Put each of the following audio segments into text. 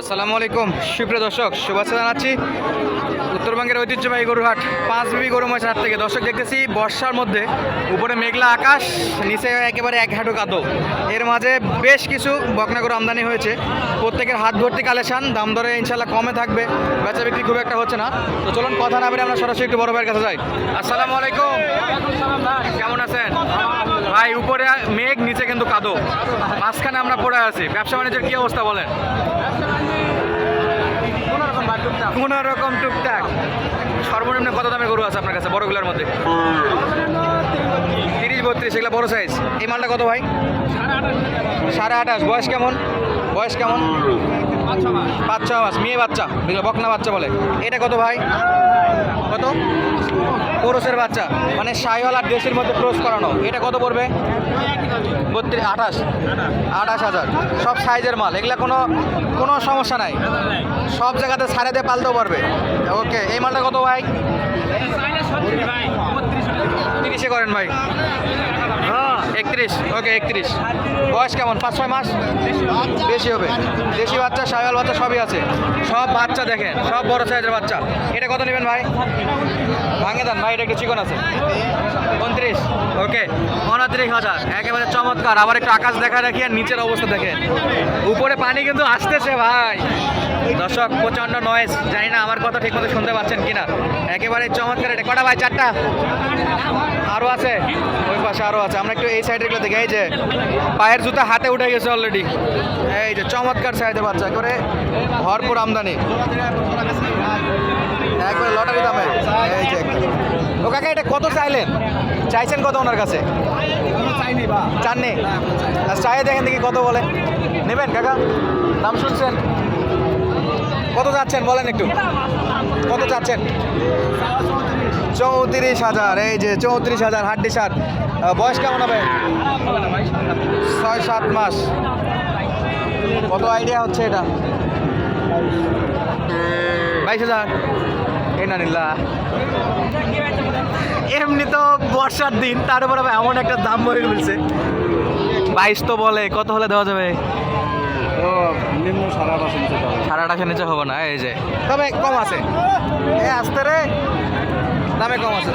আসসালামু আলাইকুম। সুপ্রিয় দর্শক, শুভেচ্ছা জানাচ্ছি উত্তরবঙ্গের ঐতিহ্যবাহী গরুহাট, পাঁচ বিবি গরু মহিষ হাট থেকে। দর্শক, দেখতেছি বর্ষার মধ্যে উপরে মেঘলা আকাশ, নিচে একেবারে এক হাঁটু কাদো। এর মাঝে বেশ কিছু বকনা গরু আমদানি হয়েছে। প্রত্যেকের হাত ভর্তি কালেকশন, দাম দরে ইনশাল্লাহ কমে থাকবে, বেচা বিক্রি খুব একটা হচ্ছে না। তো চলুন, কথা না বেরে আমরা সরাসরি একটু বড় ভাইয়ের কাছে যাই। আসসালামু আলাইকুম। কেমন আছেন? ভাই, উপরে মেঘ, নিচে কিন্তু কাদো। মাঝখানে আমরা পড়ে আছি। ব্যবসা বাণিজ্যের কী অবস্থা বলেন? কোন রকম টুকটাক। সর্বনিম্ন কত দামের গরু আছে আপনার কাছে, বড়গুলোর মধ্যে? তিরিশ বত্রিশ, এগুলো বড় সাইজ এই মালটা কত ভাই? সাড়ে আঠাশ। বয়স কেমন? বয়স কেমন? পাঁচ ছ মাস মেয়ে বাচ্চা এগুলো বকনা বাচ্চা বলে। এটা কত ভাই? কত? পুরুষের বাচ্চা মানে সাইওয়াল আর দেশের মধ্যে ক্রস করানো। এটা কত পড়বে? বত্রিশ আঠাশ। আঠাশ হাজার। সব সাইজের মাল এগুলা কোনো কোনো সমস্যা নাই। সব জায়গাতে দিয়ে পালতেও পারবে। ওকে এই মালটা কত ভাই? তিরিশে করেন ভাই। একত্রিশ। ওকে, একত্রিশ। বয়স কেমন? পাঁচ, ছয় মাস? বেশি হবে। দেশি বাচ্চা সায়াল বাচ্চা সবই আছে। সব বাচ্চা দেখেন, সব বড় সাইজের বাচ্চা। এটা কত নেবেন ভাই? ভাঙে দেন। ভাই, এটা একটু চিকন আছে? উনত্রিশ। ওকে, উনত্রিশ হাজার। একেবারে চমৎকার। আবার একটু আকাশ দেখা রাখি আর নিচের অবস্থা দেখেন। উপরে পানি কিন্তু আসতেছে ভাই। দর্শক, প্রচণ্ড নয়েজ জানি না আমার কথা ঠিক মতো শুনতে পাচ্ছেন কিনা। একেবারে চমৎকার এটা। কটা ভাই চারটা? আরও আছে? ওই পাশে আরও আছে। আমরা একটু এই সাইডেগুলো দেখি। এই যে, পায়ের জুতা হাতে উঠে গেছে অলরেডি এই যে, চমৎকার সাইজের বাচ্চা। করে ভরপুর আমদানি। একবারে লটারি দামে। এই যে, ও কাকা, এটা কত চাইলেন? চাইছেন কত ওনার কাছে? চাননি? আর চাই দেখেন দেখি কত বলে। নেবেন কাকা? নাম শুনছেন? কত যাচ্ছেন বলেন একটু? কত চাচ্ছেন চৌত্রিশ হাজার, এই যে চৌত্রিশ হাজার হাড্ডি সার। বয়স কেমন হবে? ছয় সাত মাস। কত আইডিয়া হচ্ছে এটা? বাইশ হাজার। এই না নিল্লা এমনি তো বর্ষার দিন, তার উপর এমন একটা দাম ভরে ফেলছে। বাইশ তো বলে, কত হলে দেওয়া যাবে? নিম্ন সাড়ে আঠাশের নিচে হবে না এই যে। তবে কম আছে। এ আসতে রে। দামে কম আছে।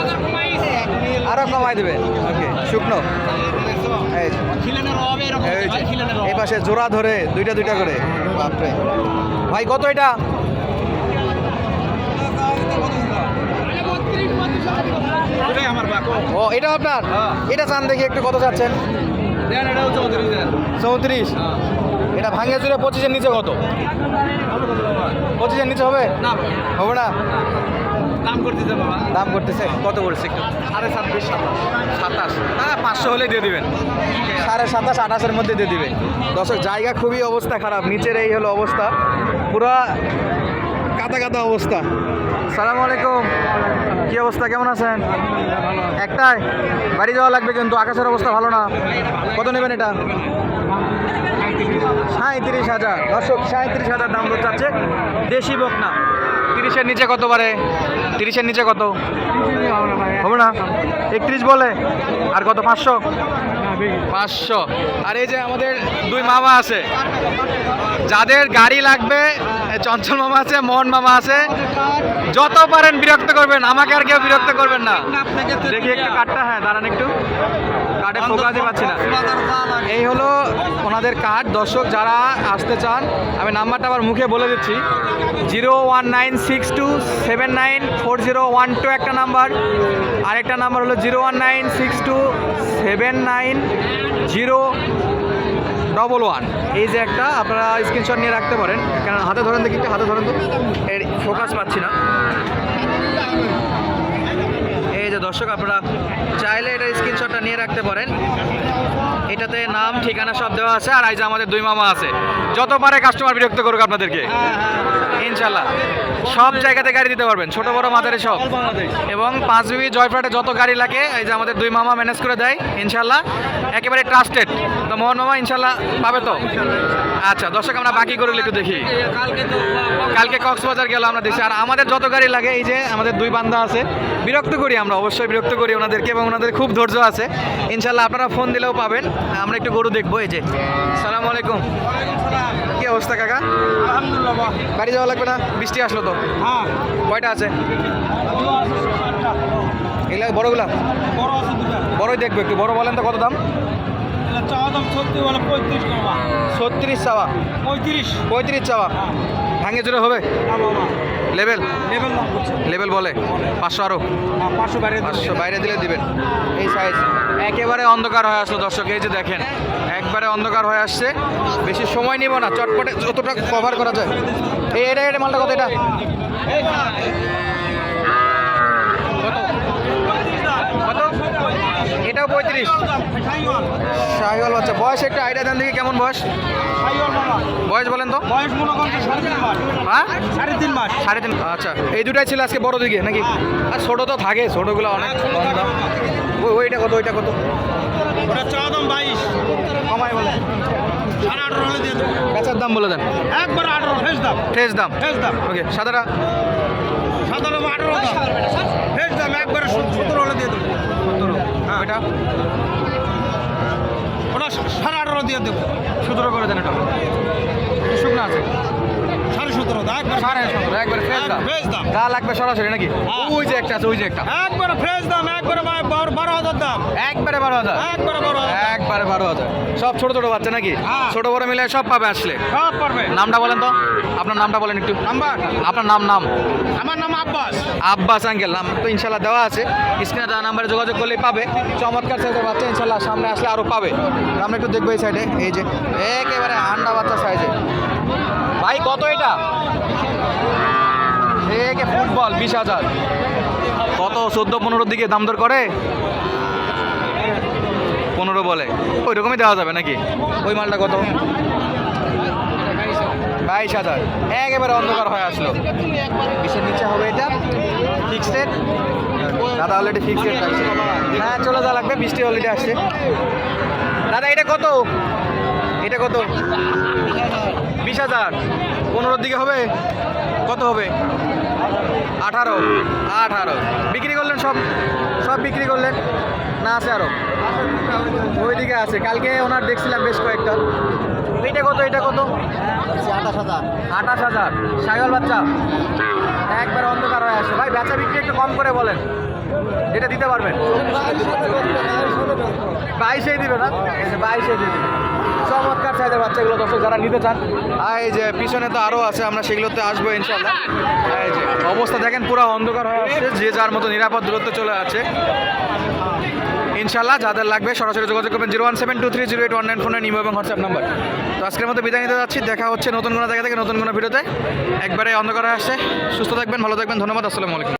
আরও কমাই দেবে। ওকে শুকনো। এই পাশে জোড়া ধরে দুইটা দুইটা করে। বাপরে। ভাই কত এটা? এটাই আমার বাকো ও এটা আপনার? এটা চান দেখি একটু কত চাচ্ছেন? চৌত্রিশ। এটা ভাঙে চুরে পঁচিশের নিচে কত? পঁচিশের নিচে হবে? না। হবে না? দাম করতেছে বাবা। দাম করতেছে? কত বলছে একটু সাড়ে ছাব্বিশ সাতাশ। হ্যাঁ পাঁচশো হলে দিয়ে দেবেন। সাড়ে সাতাশ আঠাশের মধ্যে দিয়ে দেবেন দর্শক জায়গা খুবই অবস্থা খারাপ। নিচের এই হলো অবস্থা। পুরা কাদা অবস্থা। সালাম আলাইকুম। কি অবস্থা? কেমন আছেন? একটাই? বাড়ি যাওয়া লাগবে কিন্তু, আকাশের অবস্থা ভালো না। কত নেবেন এটা? সাঁত্রিশ হাজার। দর্শক সাঁত্রিশ হাজার দাম তো চাচ্ছে দেশি বকনা। তিরিশের নিচে কত পারে তিরিশের নিচে কত? হবে না? একত্রিশ বলে? আর কত? পাঁচশো? পাঁচশো। আর এই যে আমাদের দুই মামা আছে। যাদের গাড়ি লাগবে চঞ্চল মামা আছে মোহন মামা আছে যত পারেন বিরক্ত করবেন আমাকে আর কেউ বিরক্ত করবেন না। দেখি একটু কাটটা হ্যাঁ দাঁড়ান একটু। কার্ডে ফোকাসই পাচ্ছি না। এই হলো ওনাদের কার্ড। দর্শক, যারা আসতে চান, আমি নাম্বারটা আবার মুখে বলে দিচ্ছি। Zero one nine six two seven nine four zero one two একটা নাম্বার। আরেকটা নাম্বার হলো zero one nine six two seven nine zero double one. এই যে একটা, আপনারা স্ক্রিনশট নিয়ে রাখতে পারেন। কেন হাতে ধরেন দেখি হাতে ধরেন তো। এর ফোকাস পাচ্ছি না। দর্শক, আপনারা চাইলে এটা স্ক্রিনশটটা নিয়ে রাখতে পারেন। এটাতে নাম, ঠিকানা সব দেওয়া আছে, আর যে আমাদের দুই মামা আছে। যত পারে কাস্টমার বিরক্ত করুক আপনাদেরকে ইনশাল্লাহ সব জায়গাতে গাড়ি দিতে পারবেন, ছোট বড় মাদারে সব। এবং পাঁচ বিবি জয়ফ্রাটে যত গাড়ি লাগে, এই যে আমাদের দুই মামা ম্যানেজ করে দেয় ইনশাল্লাহ একেবারে ট্রাস্টেড তো মোহন মামা ইনশাল্লাহ পাবে তো? আচ্ছা দর্শক, আমরা বাকি করে একটু দেখি। কালকে কক্সবাজার গেলাম আমরা দেখছি। আর আমাদের যত গাড়ি লাগে, এই যে আমাদের দুই বান্দা আছে বিরক্ত করি আমরা অবশ্যই বিরক্ত করি ওনাদেরকে এবং ওনাদের খুব ধৈর্য আছে। ইনশাল্লাহ আপনারা ফোন দিলেও পাবেন। আমরা একটু গরু দেখব এই যে। সালাম আলাইকুম। কি অবস্থা কাকা? বাড়ি যাওয়া লাগবে না? বৃষ্টি আসলো তো? হ্যাঁ। কয়টা আছে? এগুলা বড়গুলা? বড় বড়ই দেখব একটু। বড় বলেন তো কত দাম? ছত্রিশ চাওয়া। পঁয়ত্রিশ। পঁয়ত্রিশ চাওয়া। ভাঙে জোরে হবে লেভেল লেভেল বলে? পাঁচশো আরও? পাঁচশো বাইরে পাঁচশো বাইরে দিলে দিবেন। এই সাইজ একেবারে অন্ধকার হয়ে আসলো দর্শক এই যে দেখেন একবারে অন্ধকার হয়ে আসছে। বেশি সময় নিব না চটপটে যতটা কভার করা যায়। এই এটা এটা মালটা কত এটা কত এটাও পঁয়ত্রিশ শাহিওয়াল বাচ্চা। বয়স একটা আইডিয়া দেন দেখি কেমন বয়স? বয়স বলেন তো। বয়স মনে করেন হ্যাঁ? সাড়ে তিন মাস। সাড়ে তিন আচ্ছা এই দুটাই ছিল আজকে বড় দিকে নাকি? আর ছোট তো থাকে ছোটগুলো অনেক ওই ওইটা কত ওইটা কত? ওটা চাওয়া দাম বাইশ কমাই বলে বেচার দাম বলে দেন। একবার আঠারো ফেস দাম। ফ্রেশ দাম। ফেস দাম। ওকে সাদাটা? আঠারো এটা? ওটা সারা আঠারো দিয়ে দেবো। সতেরো করে দেন এটা। শুকনো আছে। সতেরো সাড়ে সতেরো একবারে ফ্রেশ দাম। ফ্রেশ দাম। গা লাগবে সরাসরি নাকি? হ্যাঁ। ওই যে একটা আছে ওই যে একটা। একবারে ফ্রেশ দাম একবারে বারো হাজার দাম। একবারে বারো হাজার। একবারে বারো হাজার। একবারে বারো হাজার। সব ছোট ছোট বাচ্চা নাকি? হ্যাঁ। ছোট বড় মিলে সব পাবে আসলে। সব পারবে। নামটা বলেন তো। আপনার নামটা বলেন একটু। নাম্বার? আপনার নাম নাম। আমার নাম আব্বাস। আব্বাস আঙ্কেল। নাম তো ইনশাল্লাহ দেওয়া আছে। স্ক্রিনে দেওয়া নাম্বারে যোগাযোগ করলেই পাবে। চমৎকার সাইজের বাচ্চা ইনশাল্লাহ সামনে আসলে আরও পাবে। আমরা একটু দেখব এই সাইডে এই যে একেবারে আন্ডা বাচ্চা সাইজে ভাই কত এটা? একে ফুটবল বিশ হাজার। কত? চোদ্দ পনেরোর দিকে দাম দর করে? পনেরো বলে। ওই রকমই দেওয়া যাবে নাকি? ওই মালটা কত? বাইশ হাজার। একেবারে অন্ধকার হয়ে আসলো। বিশের নিচে হবে এটা। ফিক্সড দাদা অলরেডি ফিক্সড থাকছে হ্যাঁ চলে যা লাগবে। বৃষ্টি অলরেডি আসছে। দাদা এটা কত? এটা কত? বিশ হাজার। পনেরোর দিকে হবে? কত হবে? আঠারো। আঠারো। বিক্রি করলেন সব? সব বিক্রি করলেন? না আছে আরও? ওইদিকে আছে। কালকে ওনার দেখছিলাম বেশ কয়েকটা। এইটা কত? এটা কত? আঠাশ হাজার। আঠাশ হাজার। সাইকেল বাচ্চা? একবার অন্ধকার হয়ে আসে ভাই বেচা বিক্রি একটু কম করে বলেন। এটা দিতে পারবেন? বাইশে দিবে না? বাইশে দিবে চমৎকার সাইজের বাচ্চাগুলো দর্শক যারা নিতে চান। এই যে পিছনে তো আরও আছে, আমরা সেগুলোতে আসব ইনশাল্লাহ এই যে অবস্থা দেখেন, পুরো অন্ধকার হয়ে আসছে, যে যার মতো নিরাপদ দূরত্বে চলে আছে। ইনশাল্লাহ যাদের লাগবে সরাসরি যোগাযোগ করবেন zero one seven two three zero eight one nine ফোনের নিম এবং হোয়াটসঅ্যাপ নাম্বার। তো আজকের মতো বিদায় নিতে যাচ্ছি। দেখা হচ্ছে নতুন কোনো জায়গা থেকে, নতুন কোনো ভিডিওতে। একবারে অন্ধকার হয়ে আসছে। সুস্থ থাকবেন, ভালো থাকবেন, ধন্যবাদ, আসসালামু আলাইকুম।